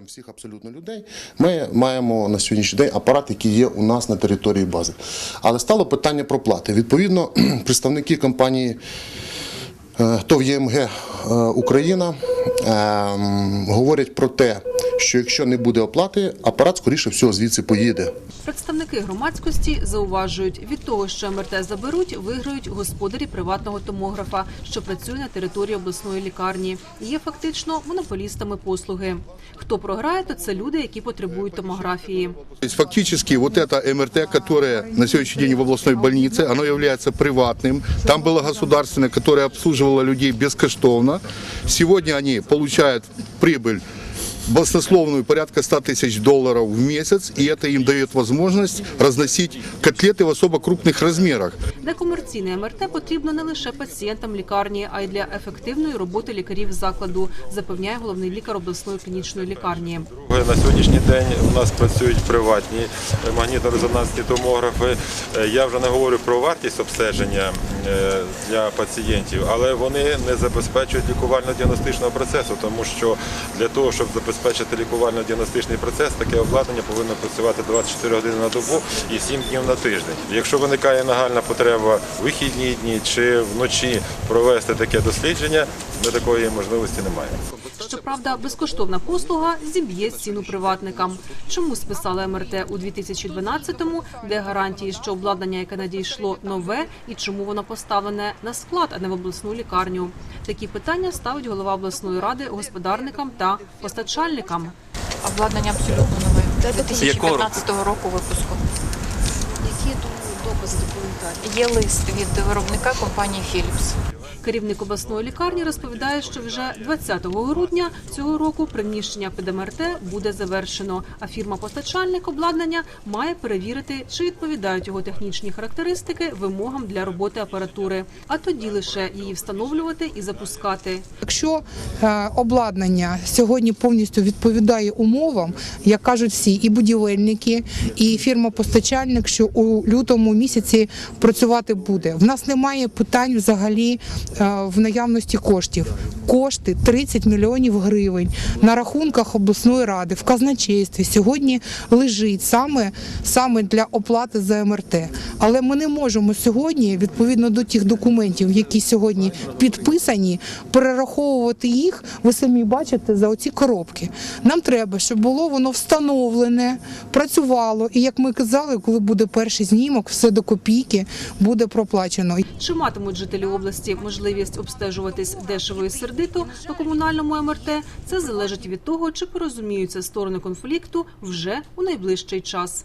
Там всіх абсолютно людей. Ми маємо на сьогоднішній день апарат, який є у нас на території бази. Але стало питання про плати. Відповідно, представники компанії е, ТОВ ЄМГ е, Україна ем, говорять про те, що якщо не буде оплати, апарат скоріше всього звідси поїде. Представники громадськості зауважують, від того, що МРТ заберуть, виграють господарі приватного томографа, що працює на території обласної лікарні. і Є фактично монополістами послуги. Хто програє, то це люди, які потребують томографії. То есть фактически вот это МРТ, которое на сегодняшний день в областной больнице, оно является приватным. Там было государственное, которое обслуживало людей бескоштовно. Сегодня они получают прибыль баснословную порядка 100 тысяч долларов в месяц, и это им дает возможность разносить котлеты в особо крупных размерах. Некомерційне МРТ потрібно не лише пацієнтам лікарні, а й для ефективної роботи лікарів закладу, запевняє головний лікар обласної клінічної лікарні. На сьогоднішній день у нас працюють приватні магнітно-резонансні томографи. Е, Я вже не говорю про вартість обстеження е, для пацієнтів, але вони не забезпечують лікувально-діагностичного процесу, тому що для того, щоб забезпечити лікувально-діагностичний процес, таке обладнання повинно працювати 24 години на добу і 7 днів на тиждень. Якщо виникає нагальна потреба в вихідні дні чи вночі провести таке дослідження, ми такої можливості не маємо. Щоправда, безкоштовна послуга зіб'є ціну приватникам. Чому списали МРТ у 2012-му, де гарантії, що обладнання, яке надійшло, нове, і чому воно поставлене на склад, а не в обласну лікарню? Такі питання ставить голова обласної ради господарникам та постачальникам. Обладнання абсолютно нове. 2015 року випуску. Які докази документації? Є лист від виробника компанії Philips. Керівник обласної лікарні розповідає, що вже 20 грудня цього року приміщення під МРТ буде завершено. А фірма-постачальник обладнання має перевірити, чи відповідають його технічні характеристики вимогам для роботи апаратури, а тоді лише її встановлювати і запускати. Якщо е, обладнання сьогодні повністю відповідає умовам, як кажуть всі, і будівельники, і фірма-постачальник, що у лютому місяці працювати буде. В нас немає питань взагалі в наявності коштів. Кошти 30 мільйонів гривень на рахунках обласної ради в казначействі сьогодні лежить саме, саме для оплати за МРТ. Але ми не можемо сьогодні, відповідно до тих документів, які сьогодні підписані, перераховувати їх. Ви самі бачите за оці коробки. Нам треба, щоб було воно встановлене, працювало. І як ми казали, коли буде перший знімок, все до копійки буде проплачено. Чи матимуть жителі області можливість обстежуватись дешево і сердито на комунальному МРТ? Це залежить від того, чи порозуміються сторони конфлікту вже у найближчий час.